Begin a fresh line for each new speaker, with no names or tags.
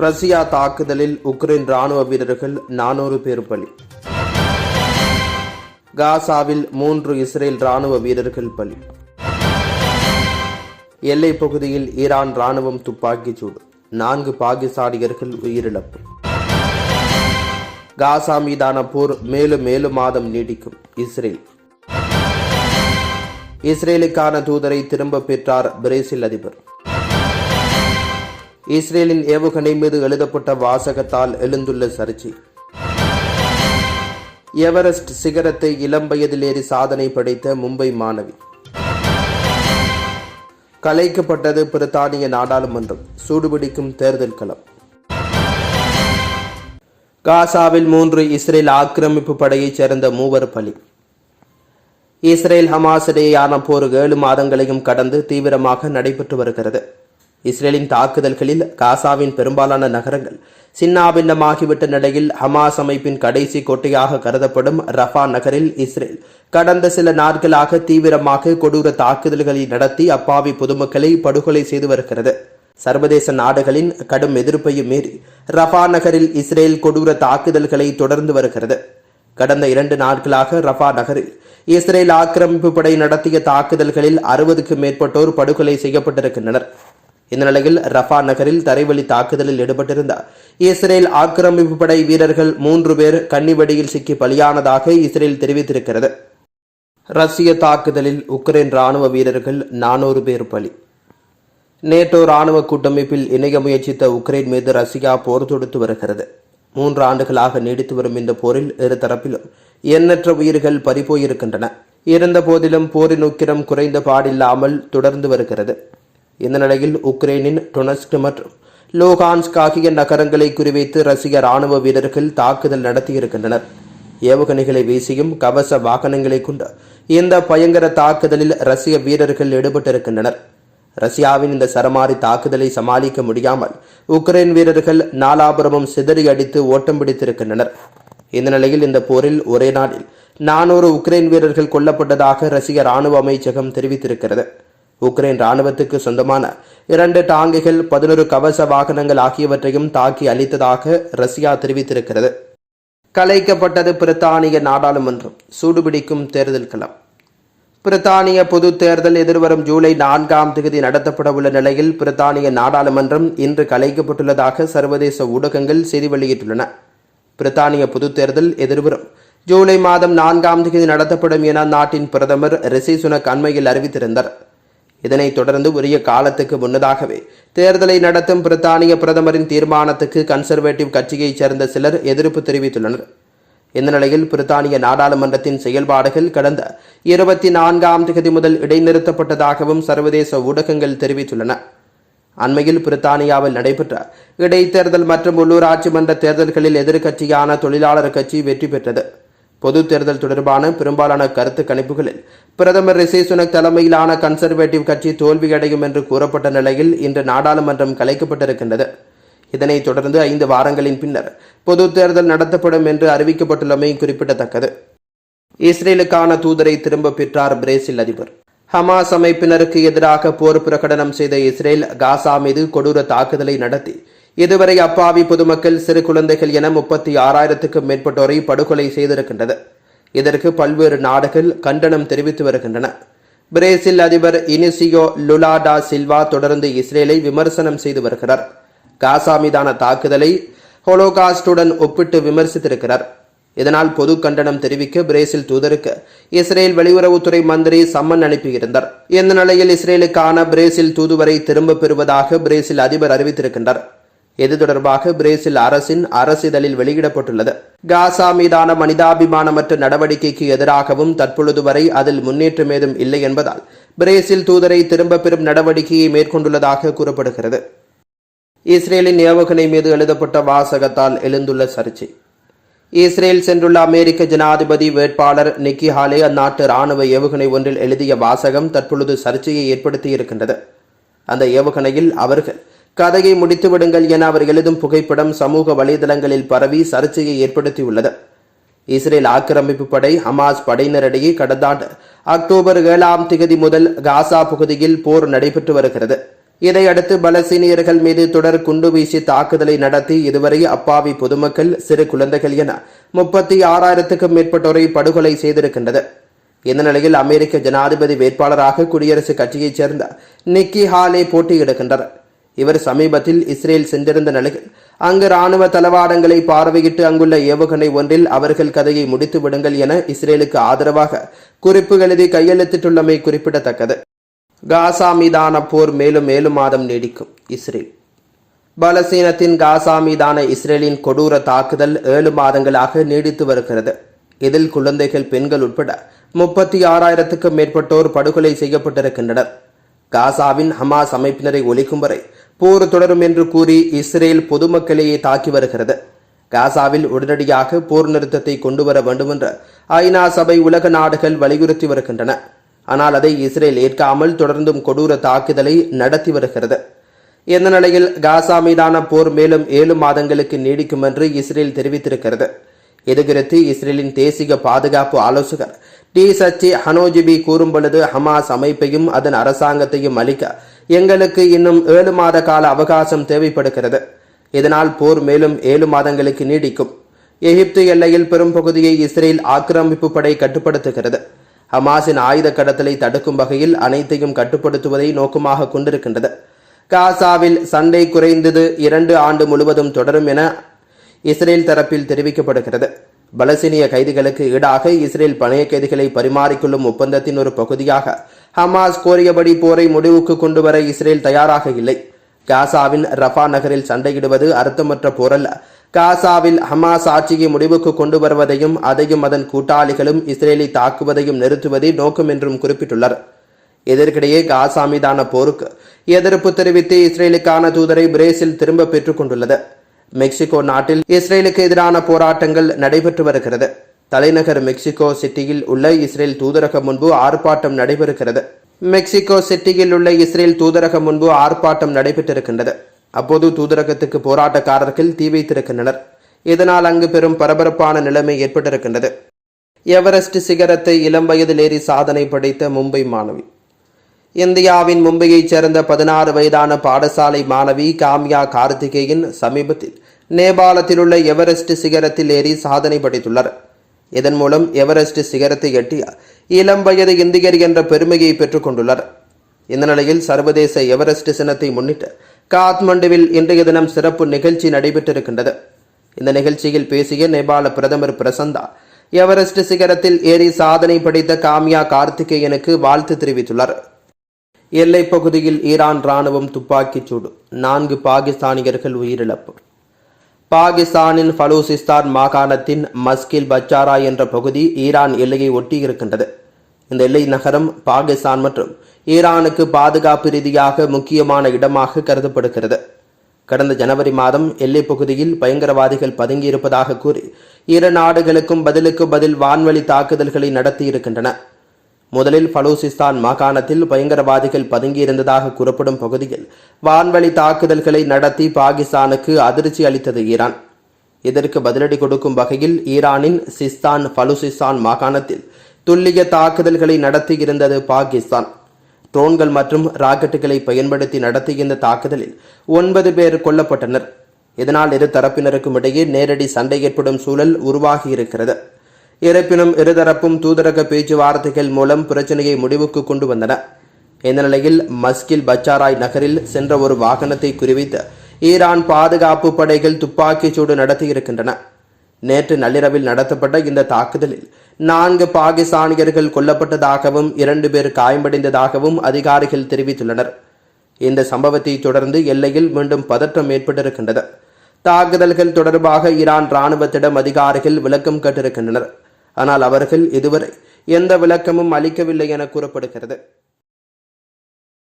Russia தாக்குதலில் Ukraine ராணுவ வீரர்கள் நானூறு பேர் பலி. காசாவில் மூன்று இஸ்ரேல் ராணுவ வீரர்கள் பலி. எல்லைப் பகுதியில் ஈரான் ராணுவம் துப்பாக்கிச் சூடு. நான்கு பாகிஸ்தானியர்கள் உயிரிழப்பு. காசா மீதான போர் மேலும் மேலும் மாதம் நீடிக்கும் இஸ்ரேல். இஸ்ரேலுக்கான தூதரை திரும்ப பெற்றார் பிரேசில் அதிபர். இஸ்ரேலின் ஏவுகணை மீது எழுதப்பட்ட வாசகத்தால் எழுந்துள்ள சர்ச்சை. எவரெஸ்ட் சிகரத்தை இளம் வயதில் ஏறி சாதனை படைத்த மும்பை மாணவி. கலைக்கப்பட்டது பிரித்தானிய நாடாளுமன்றம். சூடுபிடிக்கும் தேர்தல் களம். காசாவில் மூன்று இஸ்ரேல் ஆக்கிரமிப்பு படையைச் சேர்ந்த மூவர் பலி. இஸ்ரேல் ஹமாஸ் இடையேயான போர் ஏழு மாதங்களையும் கடந்து தீவிரமாக நடைபெற்று வருகிறது. இஸ்ரேலின் தாக்குதல்களில் காசாவின் பெரும்பாலான நகரங்கள் சின்னாபின்னமாகிவிட்ட நிலையில் ஹமாஸ் அமைப்பின் கடைசி கோட்டையாக கருதப்படும் ரஃபா நகரில் இஸ்ரேல் கடந்த சில நாட்களாக தீவிரமாக கொடூர தாக்குதல்களை நடத்தி அப்பாவி பொதுமக்களை படுகொலை செய்து வருகிறது. சர்வதேச நாடுகளின் கடும் எதிர்ப்பையும் மீறி ரஃபா நகரில் இஸ்ரேல் கொடூர தாக்குதல்களை தொடர்ந்து வருகிறது. கடந்த இரண்டு நாட்களாக ரஃபா நகரில் இஸ்ரேல் ஆக்கிரமிப்பு படை நடத்திய தாக்குதல்களில் அறுபதுக்கும் மேற்பட்டோர் படுகொலை செய்யப்பட்டிருக்கின்றனர். இந்த நிலையில் ரஃபா நகரில் தரைவழி தாக்குதலில் ஈடுபட்டிருந்த இஸ்ரேல் ஆக்கிரமிப்பு படை வீரர்கள் மூன்று பேர் கன்னிவெடியில் சிக்கி பலியானதாக இஸ்ரேல் தெரிவித்திருக்கிறது. ரஷ்ய தாக்குதலில் உக்ரைன் ராணுவ வீரர்கள் நானூறு பேர் பலி. நேட்டோ ராணுவ கூட்டமைப்பில் இணைய முயற்சித்த உக்ரைன் மீது ரஷ்யா போர் தொடுத்து வருகிறது. மூன்று ஆண்டுகளாக நீடித்து வரும் இந்த போரில் இரு தரப்பிலும் எண்ணற்ற உயிர்கள் பறிபோயிருக்கின்றன. இருந்த போதிலும் போரின் உக்கிரம் குறைந்த பாடில்லாமல் தொடர்ந்து வருகிறது. இந்த நிலையில் உக்ரைனின் டொனஸ்க் மற்றும் லோகான்ஸ்க் ஆகிய நகரங்களை குறிவைத்து ரஷ்ய ராணுவ வீரர்கள் தாக்குதல் நடத்தியிருக்கின்றனர். ஏவுகணைகளை வீசியும் கவச வாகனங்களை கொண்டு இந்த பயங்கர தாக்குதலில் ரஷ்ய வீரர்கள் ஈடுபட்டிருக்கின்றனர். ரஷ்யாவின் இந்த சரமாரி தாக்குதலை சமாளிக்க முடியாமல் உக்ரைன் வீரர்கள் நாலாபுரமும் சிதறி அடித்து ஓட்டம் பிடித்திருக்கின்றனர். இந்த நிலையில் இந்த போரில் ஒரே நாளில் நானூறு உக்ரைன் வீரர்கள் கொல்லப்பட்டதாக ரஷ்ய ராணுவ அமைச்சகம் தெரிவித்திருக்கிறது. உக்ரைன் ராணுவத்துக்கு சொந்தமான இரண்டு டாங்குகள் பதினொரு கவச வாகனங்கள் ஆகியவற்றையும் தாக்கி அளித்ததாக ரஷ்யா தெரிவித்திருக்கிறது. கலைக்கப்பட்டது பிரித்தானிய நாடாளுமன்றம். சூடுபிடிக்கும் தேர்தல் களம். பிரித்தானிய பொது தேர்தல் எதிர்வரும் ஜூலை நான்காம் தேதி நடத்தப்பட உள்ள நிலையில் பிரித்தானிய நாடாளுமன்றம் இன்று கலைக்கப்பட்டுள்ளதாக சர்வதேச ஊடகங்கள் செய்தி வெளியிட்டுள்ளன. பிரித்தானிய பொது தேர்தல் எதிர்வரும் ஜூலை மாதம் நான்காம் தேதி நடத்தப்படும் என நாட்டின் பிரதமர் ரிஷி சுனக் அண்மையில் அறிவித்திருந்தார். இதனைத் தொடர்ந்து உரிய காலத்துக்கு முன்னதாகவே தேர்தலை நடத்தும் பிரித்தானிய பிரதமரின் தீர்மானத்துக்கு கன்சர்வேட்டிவ் கட்சியைச் சேர்ந்த சிலர் எதிர்ப்பு தெரிவித்துள்ளனர். இந்த நிலையில் பிரித்தானிய நாடாளுமன்றத்தின் செயல்பாடுகள் கடந்த இருபத்தி நான்காம் தேதி முதல் இடைநிறுத்தப்பட்டதாகவும் சர்வதேச ஊடகங்கள் தெரிவித்துள்ளன. அண்மையில் பிரித்தானியாவில் நடைபெற்ற இடைத்தேர்தல் மற்றும் உள்ளூராட்சி மன்ற தேர்தல்களில் எதிர்க்கட்சியான தொழிலாளர் கட்சி வெற்றி பெற்றது. பொது தேர்தல் தொடர்பான பெரும்பாலான கருத்து கணிப்புகளில் பிரதமர் ரிஷி சுனக் தலைமையிலான கன்சர்வேட்டிவ் கட்சி தோல்வியடையும் என்று கூறப்பட்ட நிலையில் இன்று நாடாளுமன்றம் கலைக்கப்பட்டிருக்கின்றது. இதனைத் தொடர்ந்து ஐந்து வாரங்களின் பின்னர் பொது தேர்தல் நடத்தப்படும் என்று அறிவிக்கப்பட்டுள்ளமை குறிப்பிடத்தக்கது. இஸ்ரேலுக்கான தூதரை திரும்ப பெற்றார் பிரேசில் அதிபர். ஹமாஸ் அமைப்பினருக்கு எதிராக போர் பிரகடனம் செய்த இஸ்ரேல் காசா மீது கொடூர தாக்குதலை நடத்தி இதுவரை அப்பாவி பொதுமக்கள் சிறு குழந்தைகள் என முப்பத்தி ஆறாயிரத்துக்கும் மேற்பட்டோரை படுகொலை செய்திருக்கின்றது. இதற்கு பல்வேறு நாடுகள் கண்டனம் தெரிவித்து வருகின்றன. பிரேசில் அதிபர் இனிசியோ லுலாடா சில்வா தொடர்ந்து இஸ்ரேலை விமர்சனம் செய்து வருகிறார். காசா மீதான தாக்குதலை ஹோலோகாஸ்டுடன் ஒப்பிட்டு விமர்சித்திருக்கிறார். இதனால் பொது கண்டனம் தெரிவிக்க பிரேசில் தூதருக்கு இஸ்ரேல் வெளியுறவுத்துறை மந்திரி சம்மன் அனுப்பியிருந்தார். இந்த நிலையில் இஸ்ரேலுக்கான பிரேசில் தூதுவரை திரும்பப் பெறுவதாக பிரேசில் அதிபர் அறிவித்திருக்கின்றார். இது தொடர்பாக பிரேசில் அரசின் அரசிதழில் வெளியிடப்பட்டுள்ளது? காசா மீதான மனிதாபிமானமற்ற நடவடிக்கைக்கு எதிராகவும் தற்பொழுது வரை அதில் முன்னேற்றம் ஏதும் இல்லை என்பதால் பிரேசில் தூதரை திரும்பப் பெறும் நடவடிக்கையை மேற்கொண்டுள்ளதாக கூறப்படுகிறது. இஸ்ரேலின் ஏவுகணை மீது எழுதப்பட்ட வாசகத்தால் எழுந்துள்ள சர்ச்சை. இஸ்ரேல் சென்றுள்ள அமெரிக்க ஜனாதிபதி வேட்பாளர் நிக்கி ஹாலே அந்நாட்டு ராணுவ ஏவுகணை ஒன்றில் எழுதிய வாசகம் தற்பொழுது சர்ச்சையை ஏற்படுத்தியிருக்கின்றது. அந்த ஏவுகணையில் அவர்கள் கதையை முடித்து விடுங்கள் என அவர் எழுதும் புகைப்படம் சமூக வலைதளங்களில் பரவி சர்ச்சையை ஏற்படுத்தியுள்ளது. இஸ்ரேல் ஆக்கிரமிப்பு படை ஹமாஸ் படையினரிடையே கடந்த ஆண்டு அக்டோபர் ஏழாம் திகதி முதல் காசா பகுதியில் போர் நடைபெற்று வருகிறது. இதையடுத்து பலஸ்தீனியர்கள் மீது தொடர் குண்டு வீசி தாக்குதலை நடத்தி இதுவரை அப்பாவி பொதுமக்கள் சிறு குழந்தைகள் என முப்பத்தி ஆறாயிரத்துக்கும் மேற்பட்டோரை படுகொலை செய்திருக்கின்றது. இந்த நிலையில் அமெரிக்க ஜனாதிபதி வேட்பாளராக குடியரசுக் கட்சியைச் சேர்ந்த நிக்கி ஹாலே போட்டியிடுகின்றார். இவர் சமீபத்தில் இஸ்ரேல் சென்றிருந்த நிலையில் அங்கு ராணுவ தளவாடங்களை பார்வையிட்டு அங்குள்ள ஏவுகணை ஒன்றில் அவர்கள் கதையை முடித்து விடுங்கள் என இஸ்ரேலுக்கு ஆதரவாக குறிப்பு எழுதி கையெழுத்திட்டுள்ளமை குறிப்பிடத்தக்கது. காசா மீதான போர் மேலும் மேலும் மாதம் நீடிக்கும். இஸ்ரேல் பலசீனத்தின் காசா மீதான இஸ்ரேலின் கொடூர தாக்குதல் ஏழு மாதங்களாக நீடித்து வருகிறது. இதில் குழந்தைகள் பெண்கள் உட்பட முப்பத்தி ஆறாயிரத்துக்கும் மேற்பட்டோர் படுகொலை செய்யப்பட்டிருக்கின்றனர். காசாவின் ஹமாஸ் அமைப்பினரை ஒழிக்கும் வரை போர் தொடரும் என்று கூறி இஸ்ரேல் பொதுமக்களையே தாக்கி வருகிறது. காசாவில் உடனடியாக போர் நிறுத்தத்தை கொண்டு வர வேண்டுமென்று ஐநா சபை உலக நாடுகள் வலியுறுத்தி வருகின்றன. ஆனால் அதை இஸ்ரேல் ஏற்காமல் தொடர்ந்தும் கொடூர தாக்குதலை நடத்தி வருகிறது. இந்த நிலையில் காசா மீதான போர் மேலும் ஏழு மாதங்களுக்கு நீடிக்கும் என்று இஸ்ரேல் தெரிவித்திருக்கிறது. இதுகுறித்து இஸ்ரேலின் தேசிய பாதுகாப்பு ஆலோசகர் டி. சச்சி ஹனோஜிபி கூறும் பொழுது ஹமாஸ் அமைப்பையும் அதன் அரசாங்கத்தையும் அளிக்க எங்களுக்கு இன்னும் ஏழு மாத கால அவகாசம் தேவைப்படுகிறது. இதனால் போர் மேலும் ஏழு மாதங்களுக்கு நீடிக்கும். எகிப்து எல்லையில் பெரும் பகுதியை இஸ்ரேல் ஆக்கிரமிப்பு படை கட்டுப்படுத்துகிறது. ஹமாஸின் ஆயுத கடத்தலை தடுக்கும் வகையில் அனைத்தையும் கட்டுப்படுத்துவதை நோக்கமாக கொண்டிருக்கின்றது. காசாவில் சண்டை குறைந்தது இரண்டு ஆண்டு முழுவதும் தொடரும் என இஸ்ரேல் தரப்பில் தெரிவிக்கப்படுகிறது. பலசீனிய கைதிகளுக்கு ஈடாக இஸ்ரேல் பணைய கைதிகளை பரிமாறிக்கொள்ளும் ஒப்பந்தத்தின் ஒரு பகுதியாக ஹமாஸ் கோரியபடி போரை முடிவுக்கு கொண்டு வர இஸ்ரேல் தயாராக இல்லை. காசாவின் ரஃபா நகரில் சண்டையிடுவது அர்த்தமற்ற போரல்ல. காசாவில் ஹமாஸ் ஆட்சியை முடிவுக்கு கொண்டு வருவதையும் அதையும் அதன் கூட்டாளிகளும் இஸ்ரேலை தாக்குவதையும் நிறுத்துவதே நோக்கம் என்றும் குறிப்பிட்டுள்ளார் இதற்கிடையே காசா மீதான போருக்கு எதிர்ப்பு தெரிவித்து இஸ்ரேலுக்கான தூதரை பிரேசில் திரும்ப பெற்றுக் கொண்டுள்ளது. மெக்சிகோ நாட்டில் இஸ்ரேலுக்கு எதிரான போராட்டங்கள் நடைபெற்று வருகிறது. தலைநகர் மெக்சிகோ சிட்டியில் உள்ள இஸ்ரேல் தூதரகம் முன்பு ஆர்ப்பாட்டம் நடைபெறுகிறது. மெக்சிகோ சிட்டியில் உள்ள இஸ்ரேல் தூதரகம் முன்பு ஆர்ப்பாட்டம் நடைபெற்றிருக்கின்றது. அப்போது தூதரகத்துக்கு போராட்டக்காரர்கள் தீ வைத்திருக்கின்றனர். இதனால் அங்கு பெரும் பரபரப்பான நிலைமை ஏற்பட்டிருக்கின்றது. எவரெஸ்ட் சிகரத்தை இளம் வயதில் ஏறி சாதனை படைத்த மும்பை மாணவி. இந்தியாவின் மும்பையைச் சேர்ந்த பதினாறு வயதான பாடசாலை மாணவி காம்யா கார்த்திகேயன் சமீபத்தில் நேபாளத்தில் உள்ள எவரெஸ்ட் சிகரத்தில் ஏறி சாதனை படைத்துள்ளார். இதன் மூலம் எவரெஸ்ட் சிகரத்தை எட்டி இளம் வயது இந்தியர் என்ற பெருமையை பெற்றுக் கொண்டுள்ளார். இந்த நிலையில் சர்வதேச எவரெஸ்ட் சினத்தை முன்னிட்டு காத்மண்டுவில் இன்றைய தினம் சிறப்பு நிகழ்ச்சி நடைபெற்றிருக்கின்றது. இந்த நிகழ்ச்சியில் பேசிய நேபாள பிரதமர் பிரசந்தா எவரெஸ்ட் சிகரத்தில் ஏறி சாதனை படைத்த காமியா கார்த்திகேயனுக்கு வாழ்த்து தெரிவித்துள்ளார். எல்லைப் பகுதியில் ஈரான் ராணுவம் துப்பாக்கிச் சூடு. நான்கு பாகிஸ்தானியர்கள் உயிரிழப்பு. பாகிஸ்தானின் பலூசிஸ்தான் மாகாணத்தின் மஸ்கில் பச்சாரா என்ற பகுதி ஈரான் எல்லையை ஒட்டி இருக்கின்றது இந்த எல்லை நகரம் பாகிஸ்தான் மற்றும் ஈரானுக்கு பாதுகாப்பு ரீதியாக முக்கியமான இடமாக கருதப்படுகிறது. கடந்த ஜனவரி மாதம் எல்லைப் பகுதியில் பயங்கரவாதிகள் பதுங்கியிருப்பதாக கூறி இரு நாடுகளுக்கும் பதிலுக்கு பதில் வான்வழி தாக்குதல்களை நடத்தியிருக்கின்றன. முதலில் பலூசிஸ்தான் மாகாணத்தில் பயங்கரவாதிகள் பதுங்கியிருந்ததாக கூறப்படும் பகுதியில் வான்வழி தாக்குதல்களை நடத்தி பாகிஸ்தானுக்கு அதிர்ச்சி அளித்தது ஈரான். இதற்கு பதிலடி கொடுக்கும் வகையில் ஈரானின் சிஸ்தான் பலுசிஸ்தான் மாகாணத்தில் துல்லிய தாக்குதல்களை நடத்தியிருந்தது பாகிஸ்தான். ட்ரோன்கள் மற்றும் ராக்கெட்டுகளை பயன்படுத்தி நடத்திய இந்த தாக்குதலில் ஒன்பது பேர் கொல்லப்பட்டனர். இதனால் இரு தரப்பினருக்கும் இடையே நேரடி சண்டை ஏற்படும் சூழல் உருவாகியிருக்கிறது. இருப்பினும் இருதரப்பும் தூதரக பேச்சுவார்த்தைகள் மூலம் பிரச்சனையை முடிவுக்கு கொண்டு வந்தன. இந்த நிலையில் மஸ்கில் பச்சாராய் நகரில் சென்ற ஒரு வாகனத்தை குறிவைத்து ஈரான் பாதுகாப்பு படைகள் துப்பாக்கிச் சூடு நடத்தியிருக்கின்றன. நேற்று நள்ளிரவில் நடத்தப்பட்ட இந்த தாக்குதலில் நான்கு பாகிஸ்தானியர்கள் கொல்லப்பட்டதாகவும் இரண்டு பேர் காயமடைந்ததாகவும் அதிகாரிகள் தெரிவித்துள்ளனர். இந்த சம்பவத்தை தொடர்ந்து எல்லையில் மீண்டும் பதற்றம் ஏற்பட்டிருக்கின்றது. தாக்குதல்கள் தொடர்பாக ஈரான் ராணுவத்திடம் அதிகாரிகள் விளக்கம் கேட்டிருக்கின்றனர். ஆனால் அவர்கள் இதுவரை எந்த விளக்கமும் அளிக்கவில்லை என கூறப்படுகிறது.